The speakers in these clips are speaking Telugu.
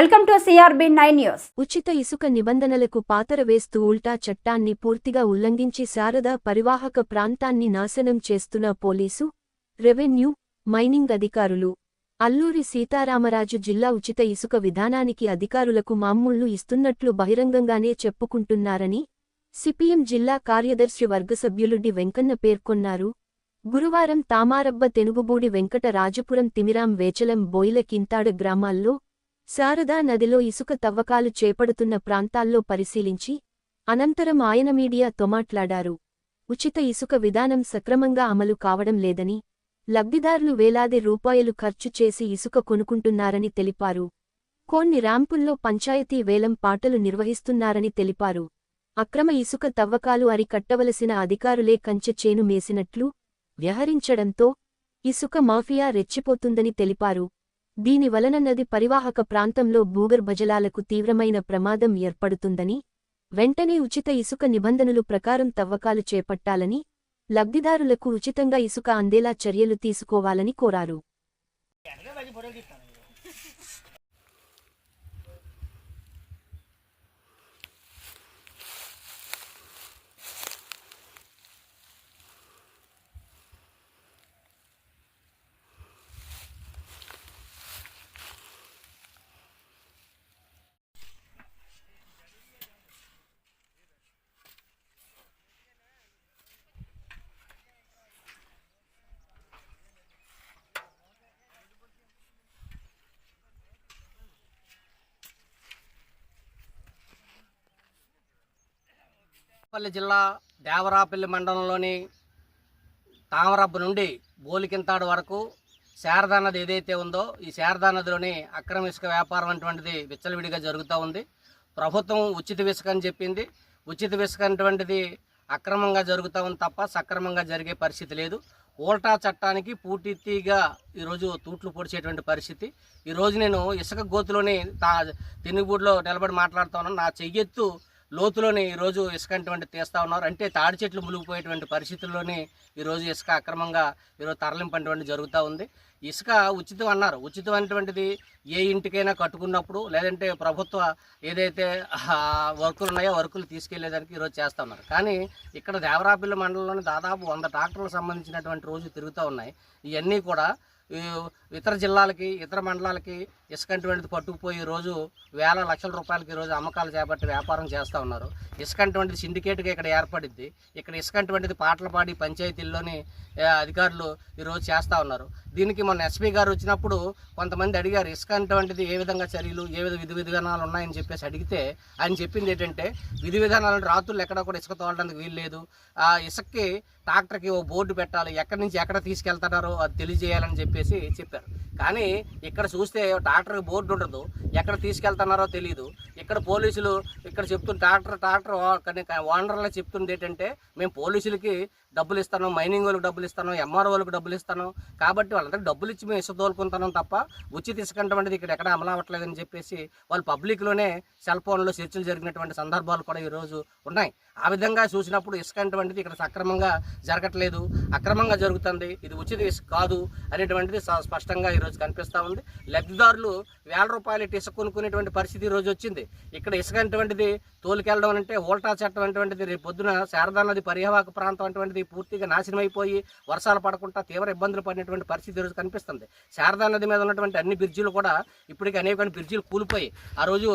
Welcome to CRB nine news. ఉచిత ఇసుక నిబంధనలకు పాతర వేస్తూ ఉల్టా చట్టాన్ని పూర్తిగా ఉల్లంఘించి శారదా పరివాహక ప్రాంతాన్ని నాశనం చేస్తున్న పోలీసు రెవెన్యూ మైనింగ్ అధికారులు. అల్లూరి సీతారామరాజు జిల్లా ఉచిత ఇసుక విధానానికి అధికారులకు మామూళ్ళు ఇస్తున్నట్లు బహిరంగంగానే చెప్పుకుంటున్నారని సిపిఎం జిల్లా కార్యదర్శి వర్గ సభ్యులు డి వెంకన్న పేర్కొన్నారు. గురువారం తామారబ్బ తెనుగుబూడి వెంకట రాజపురం తిమిరాం వేచలం బోయిల కింతాడ గ్రామాల్లో శారదా నదిలో ఇసుక తవ్వకాలు చేపడుతున్న ప్రాంతాల్లో పరిశీలించి అనంతరం ఆయన మీడియాతో మాట్లాడారు. ఉచిత ఇసుక విధానం సక్రమంగా అమలు కావడం లేదని లబ్ధిదారులు వేలాది రూపాయలు ఖర్చు చేసి ఇసుక కొనుక్కుంటున్నారని తెలిపారు. కొన్ని ర్యాంపుల్లో పంచాయతీ వేలం పాటలు నిర్వహిస్తున్నారని తెలిపారు. అక్రమ ఇసుక తవ్వకాలు అరికట్టవలసిన అధికారులే కంచె చేను మేసినట్లు వ్యవహరించడంతో ఇసుక మాఫియా రెచ్చిపోతుందని తెలిపారు. దీని వలన నది పరివాహక ప్రాంతంలో భూగర్భజలాలకు తీవ్రమైన ప్రమాదం ఏర్పడుతుందని వెంటనే ఉచిత ఇసుక నిబంధనలు ప్రకారం తవ్వకాలు చేపట్టాలని లబ్ధిదారులకు ఉచితంగా ఇసుక అందేలా చర్యలు తీసుకోవాలని కోరారు. పల్లి జిల్లా దేవరాపల్లి మండలంలోని తామరబ్బ నుండి బోలికింతాడు వరకు శారదా నది ఏదైతే ఉందో ఈ శారదా నదిలోని అక్రమ ఇసుక వ్యాపారం అటువంటిది విచ్చలవిడిగా జరుగుతూ ఉంది. ప్రభుత్వం ఉచిత ఇసుక అని చెప్పింది. ఉచిత ఇసుక అటువంటిది అక్రమంగా జరుగుతూ ఉంది తప్ప సక్రమంగా జరిగే పరిస్థితి లేదు. ఓల్టా చట్టానికి పూర్తిగా ఈరోజు తూట్లు పొడిచేటువంటి పరిస్థితి. ఈరోజు నేను ఇసుక గోతులోని తా తెనుగూడులో నిలబడి మాట్లాడుతున్నాను నా చెయ్యెత్తు లోతులోని ఈరోజు ఇసుక అటువంటి తీస్తూ ఉన్నారు. అంటే తాడి చెట్లు మునిగిపోయేటువంటి పరిస్థితుల్లోని ఈరోజు ఇసుక అక్రమంగా ఈరోజు తరలింపు అటువంటి జరుగుతూ ఉంది. ఇసుక ఉచితం అన్నారు. ఉచితం అనేటువంటిది ఏ ఇంటికైనా కట్టుకున్నప్పుడు లేదంటే ప్రభుత్వ ఏదైతే వర్కులు ఉన్నాయో వర్కులు తీసుకెళ్ళేదానికి ఈరోజు చేస్తూ ఉన్నారు. కానీ ఇక్కడ దేవరాపిల్లి మండలంలోని దాదాపు వంద ట్రాక్టర్లకు సంబంధించినటువంటి రోజు తిరుగుతూ ఉన్నాయి. ఇవన్నీ కూడా ఇతర జిల్లాలకి ఇతర మండలాలకి ఇసుక అటువంటిది పట్టుకుపోయి రోజు వేల లక్షల రూపాయలకి రోజు అమ్మకాలు చేపట్టి వ్యాపారం చేస్తూ ఉన్నారు. ఇసుక అటువంటిది సిండికేట్గా ఇక్కడ ఏర్పడిద్ది. ఇక్కడ ఇసుక అటువంటిది పాటలపాడి పంచాయతీల్లోని అధికారులు ఈరోజు చేస్తూ ఉన్నారు. దీనికి మొన్న ఎస్పీ గారు వచ్చినప్పుడు కొంతమంది అడిగారు ఇసుక అటువంటిది ఏ విధంగా చర్యలు ఏ విధ విధి విధానాలు ఉన్నాయని చెప్పేసి అడిగితే ఆయన చెప్పింది ఏంటంటే విధి విధానాలు రాత్రులు ఎక్కడ కూడా ఇసుక తోలడానికి వీలు లేదు ఆ ఇసుక్కి ట్రాక్టర్కి ఓ బోర్డు పెట్టాలి. ఎక్కడి నుంచి ఎక్కడ తీసుకెళ్తున్నారో అది తెలియజేయాలని చెప్పేసి చెప్పారు. కానీ ఇక్కడ చూస్తే ట్రాక్టర్కి బోర్డు ఉండదు. ఎక్కడ తీసుకెళ్తున్నారో తెలియదు ఇక్కడ పోలీసులు ఇక్కడ చెప్తున్న ట్రాక్టర్ ట్రాక్టర్ ఓనర్లో చెప్తుంది ఏంటంటే మేము పోలీసులకి డబ్బులు ఇస్తాను మైనింగ్ వాళ్ళకి డబ్బులు ఇస్తాను ఎంఆర్ఓ వాళ్ళకి డబ్బులు ఇస్తాను. కాబట్టి వాళ్ళందరూ డబ్బులు ఇచ్చి మేము ఇసుకోలుకుంటున్నాం తప్ప ఉచిత ఇసుక అటువంటిది ఇక్కడ ఎక్కడ అమలు అవ్వట్లేదని చెప్పేసి వాళ్ళు పబ్లిక్లోనే సెల్ ఫోన్లో చర్చలు జరిగినటువంటి సందర్భాలు కూడా ఈరోజు ఉన్నాయి. ఆ విధంగా చూసినప్పుడు ఇసుక అటువంటిది ఇక్కడ సక్రమంగా జరగట్లేదు. అక్రమంగా జరుగుతుంది. ఇది ఉచిత ఇసుక కాదు అనేటువంటిది స్పష్టంగా ఈరోజు కనిపిస్తూ ఉంది. లబ్ధిదారులు వేల రూపాయలు ఇసుక కొనుక్కునేటువంటి పరిస్థితి ఈరోజు వచ్చింది. ఇక్కడ ఇసుక అటువంటిది తోలుకెళ్ళడం అంటే ఓల్టా చట్టం అటువంటిది రేపు పొద్దున శారదా నది పరివాహక ప్రాంతం అటువంటిది పూర్తిగా నాశనం అయిపోయి వర్షాలు పడకుండా తీవ్ర ఇబ్బందులు పడినటువంటి పరిస్థితి ఈరోజు కనిపిస్తుంది. శారదా నది మీద ఉన్నటువంటి అన్ని బ్రిడ్జిలు కూడా ఇప్పటికీ అనేక బ్రిడ్జిలు కూలిపోయి ఆ రోజు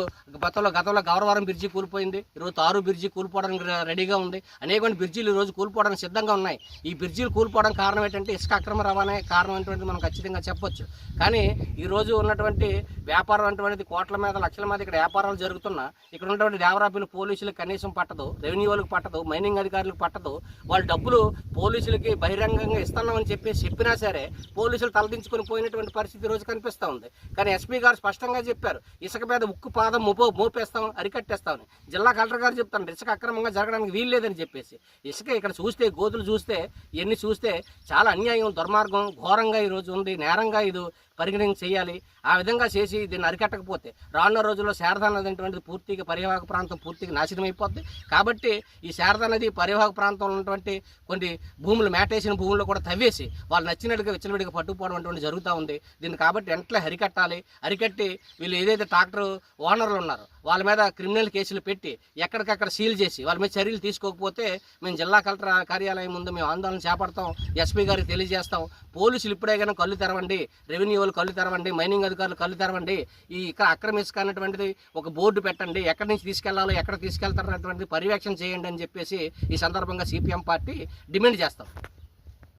గతంలో గతంలో గౌరవరం బ్రిడ్జి కూలిపోయింది. ఈరోజు తారు బ్రిడ్జి కూలిపోవడానికి రెడీగా ఉంది. అనేక బ్రిడ్జిలు ఈ రోజు కూలిపోవడానికి సిద్ధంగా ఉన్నాయి. ఈ బ్రిడ్జిలు కూలిపోవడం కారణం ఏంటంటే ఇసుక అక్రమ రవాణా కారణం అనేటువంటిది మనం ఖచ్చితంగా చెప్పొచ్చు. కానీ ఈ రోజు ఉన్నటువంటి వ్యాపారం అటువంటిది కోట్ల మీద లక్షల మీద ఇక్కడ వ్యాపారాలు జరుగుతున్నా ఇక్కడ ఉన్నటువంటి దేవరాపిల్లి పోలీసులకు కనీసం పట్టదు రెవెన్యూ వాళ్ళకి పట్టదు మైనింగ్ అధికారులకు పట్టదు. వాళ్ళ డబ్బులు పోలీసులకి బహిరంగంగా ఇస్తున్నామని చెప్పేసి చెప్పినా సరే పోలీసులు తలదించుకొని పోయినటువంటి పరిస్థితి రోజు కనిపిస్తూ ఉంది. కానీ ఎస్పీ గారు స్పష్టంగా చెప్పారు ఇసుక మీద ఉక్కు పాదం మోపో మోపేస్తాం అరికట్టేస్తామని. జిల్లా కలెక్టర్ గారు చెప్తాను ఇసుక అక్రమంగా జరగడానికి వీల్లేదని చెప్పేసి. ఇసుక ఇక్కడ చూస్తే గోతులు చూస్తే ఇవన్నీ చూస్తే చాలా అన్యాయం దుర్మార్గం ఘోరంగా ఈరోజు ఉంది నేరంగా ఇది పరిగణన చేయాలి. ఆ విధంగా చేసి దీన్ని అరికట్టకపోతే రానున్న రోజుల్లో శారదా నది అనేటువంటిది పూర్తిగా పరివాహక ప్రాంతం పూర్తిగా నాశనం అయిపోద్ది. కాబట్టి ఈ శారదా నది పరివాహక ప్రాంతంలో ఉన్నటువంటి కొన్ని భూములు మేటేసిన భూముల్లో కూడా తవ్వేసి వాళ్ళు నచ్చినట్టుగా విచ్చలవిడిగా పట్టుకుపోవడం అటువంటి జరుగుతూ ఉంది. దీన్ని కాబట్టి వెంటనే అరికట్టాలి. అరికట్టి వీళ్ళు ఏదైతే ట్రాక్టర్ ఓనర్లు ఉన్నారో వాళ్ళ మీద క్రిమినల్ కేసులు పెట్టి ఎక్కడికక్కడ సీల్ చేసి వాళ్ళ మీద చర్యలు తీసుకోకపోతే మేము జిల్లా కలెక్టర్ కార్యాలయం ముందు మేము ఆందోళన చేపడతాం ఎస్పీ గారికి తెలియజేస్తాం. పోలీసులు ఇప్పుడే కానీ కళ్ళు తెరవండి రెవెన్యూ వాళ్ళు కళ్ళు తెరవండి మైనింగ్ అధికారులు కళ్ళు తెరవండి. ఈ ఇక్కడ అక్రమ ఇసుక అనేటువంటిది ఒక బోర్డు పెట్టండి ఎక్కడి నుంచి తీసుకెళ్ళాలో ఎక్కడ తీసుకెళ్తారు అన్నటువంటిది పర్యవేక్షణ చేయండి అని చెప్పేసి ఈ సందర్భంగా సిపిఎం పార్టీ డిమాండ్ చేస్తాం.